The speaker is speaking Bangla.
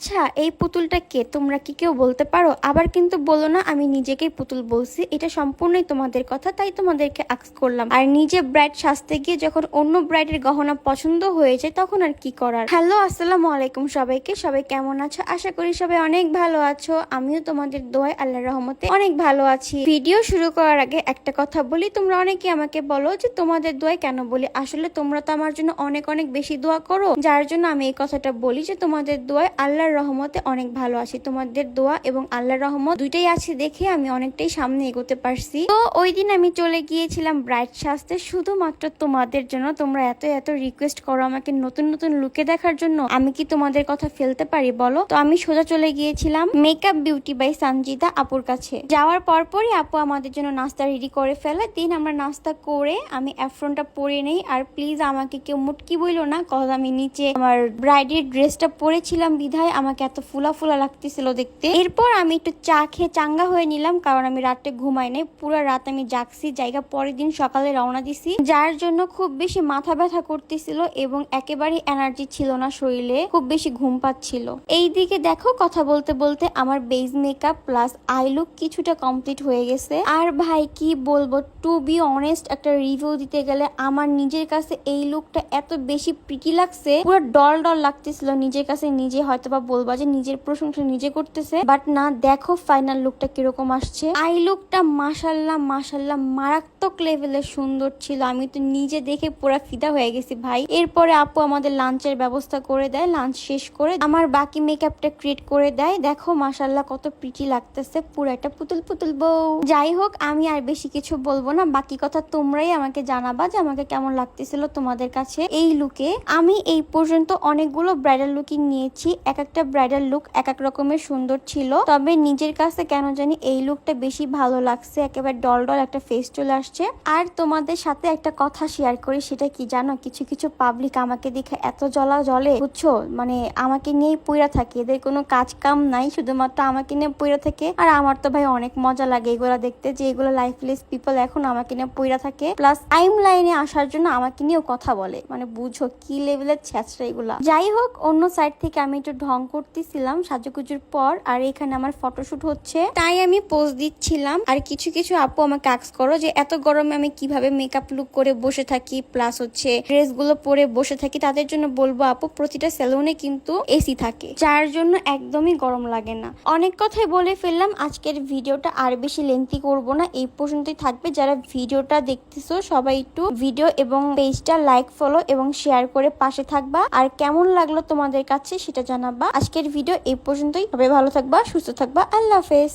আচ্ছা এই পুতুলটা কে? তোমরা কি কেউ বলতে পারো? আবার কিন্তু বলো না, আমি নিজেকেই পুতুল বলছি। এটা সম্পূর্ণই তোমাদের কথা, তাই তোমাদেরকে আক্স করলাম। আর নিজে ব্রাইড সাজতে গিয়ে যখন অন্য ব্রাইডের গহনা পছন্দ হয়ে যায়, তখন আর কি করার? হ্যালো আসসালামু আলাইকুম সবাইকে। সবাই কেমন আছো? আশা করি সবাই অনেক ভালো আছো। আমিও তোমাদের দোয়ায় আল্লাহ রহমতে অনেক ভালো আছি। ভিডিও শুরু করার আগে একটা কথা বলি। তোমরা অনেকে আমাকে বলো যে তোমাদের দোয়ায় কেন বলি? আসলে তোমরা তো আমার জন্য অনেক অনেক বেশি দোয়া করো। যার জন্য আমি এই কথাটা বলি যে তোমাদের দোয়ায় আল্লাহর রহমতে অনেক ভালো আছি। তোমাদের দোয়া এবং আল্লাহর রহমত দুইটাই আছে দেখে আমি অনেকটাই সামনে এগোতে পারছি। তো ওই দিন আমি চলে গিয়েছিলাম ব্রাইট সাজতে শুধুমাত্র তোমাদের জন্য তোমরা এত এত রিকোয়েস্ট করো আমাকে নতুন নতুন লুকে দেখার জন্য। আমি কি তোমাদের কথা ফেলতে পারি বলো? তো আমি সোজা চলে গিয়েছিলাম মেকআপ বিউটি বাই সঞ্জিতা আপুর কাছে। যাওয়ার পরপরই আপু আমাদের জন্য নাস্তা রেডি করে ফেলে। দিন আমরা নাস্তা করে আমি অ্যাফ্রনটা পরে নেই। আর প্লিজ আমাকে কেউ মুটকি বইলো না। কজ আমি নিচে আমার ব্রাইডের ড্রেসটা পরেছিলাম বিধায়। আমাকে এত ফুলা ফুলা লাগতেছিল দেখতে। এরপর আমি একটু চা খেয়ে চাঙ্গা হয়ে নিলাম, কারণ আমি রাতে ঘুমাই নাই। পুরো রাত আমি জাগছি, জায়গা পরের দিন সকালে রওনা দিছি। যার জন্য খুব বেশি মাথা ব্যথা করতেছিল এবং একেবারে এনার্জি ছিল না শরীরে, খুব বেশি ঘুম পাচ্ছিল। এই দিকে দেখো, কথা বলতে বলতে আমার base makeup plus eye look কিছুটা কমপ্লিট হয়ে গেছে। আর ভাই, কি বলব, টু বি অনেস্ট, একটা রিভিউ দিতে গেলে আমার নিজের কাছে এই লুকটা এত বেশি প্রিটি লাগছে। পুরো ডল ডল লাগতেছিল, নিজের কাছে নিজে হয়তো বা বলবা যে নিজের প্রশংসা নিজে করতেছে বাট না, দেখো ফাইনাল লুকটা কীরকম আসছে। আই লুকটা মাসাল্লাহ মাসাল্লাহ মারাত্মক লেভেলের সুন্দর ছিল। আমি তো নিজে দেখে পুরা ফিদা হয়ে গেছি ভাই। এরপরে আপু আমাদের লাঞ্চের ব্যবস্থা করে দেয় লাঞ্চ শেষ করে আমার বাকি মেকআপটা ক্রিয়েট করে দেয়। দেখো মাসাল্লাহ কত প্রিটি লাগতেছে, পুরো একটা পুতুল পুতুল বউ। যাই হোক, আমি আর বেশি কিছু বলব না। বাকি কথা তোমরাই আমাকে জানাবা যে আমাকে কেমন লাগতেছিল তোমাদের কাছে এই লুকে আমি এই পর্যন্ত অনেকগুলো ব্রাইডাল লুকিং নিয়েছি, এক একটা ব্রাইডাল লুক এক এক রকমের সুন্দর ছিল। তবে নিজের কাছে কেন জানি এই লুকটা বেশি ভালো লাগছে। একেবারে ডল ডল একটা ফেস চলে আসছে। আর তোমাদের সাথে একটা কথা শেয়ার করি, সেটা কি জানো? কিছু কিছু পাবলিক আমাকে দেখে এত জ্বলা জলে বুঝছ? মানে আমাকে নিয়েই পইরা থাকে। এদের কোনো কাজ কাম নাই, শুধুমাত্র আমাকে নিয়ে পইরা থাকে। আর আমার তো ভাই অনেক মজা লাগে এগুলা দেখতে যে এগুলো লাইফলেস পিপল এখন আমাকে নিয়ে পইরা থাকে। প্লাস টাইম লাইনে আসার জন্য আমাকে নিয়েও কথা বলে। মানে বুঝো কি লেভেলের ছ্যাঁচড়া এগুলা। যাই হোক, অন্য সাইড থেকে আমি একটু ঢং করতেছিলাম সাজুগুজুর পর, আর এখানে আমার ফটোশুট হচ্ছে। তাই আমি পোজ দিচ্ছিলাম। আর কিছু কিছু আপু আমাকে আক্স করো যে, এত গরমে আমি কীভাবে মেকআপ লুক করে বসে থাকি? প্লাস হচ্ছে ড্রেসগুলো পরে বসে থাকি। তাদের জন্য বলব, আপু, প্রতিটা সেলুনে কিন্তু এসি থাকে। যার জন্য একদমই গরম লাগে না। অনেক কথাই বলে ফেললাম। আজকের ভিডিওটা আর বেশি লেন্থি করব না। এই পর্যন্তই থাকবে। যারা ভিডিওটা দেখতেছো, সবাই একটু ভিডিও এবং পেজটা লাইক ফলো এবং শেয়ার করে পাশে থাকবা। আর কেমন লাগল তোমাদের কাছে সেটা জানাবা। আজকের ভিডিও এই পর্যন্তই। সবাই ভালো থাকবা সুস্থ থাকবা। আল্লাহ হাফেজ।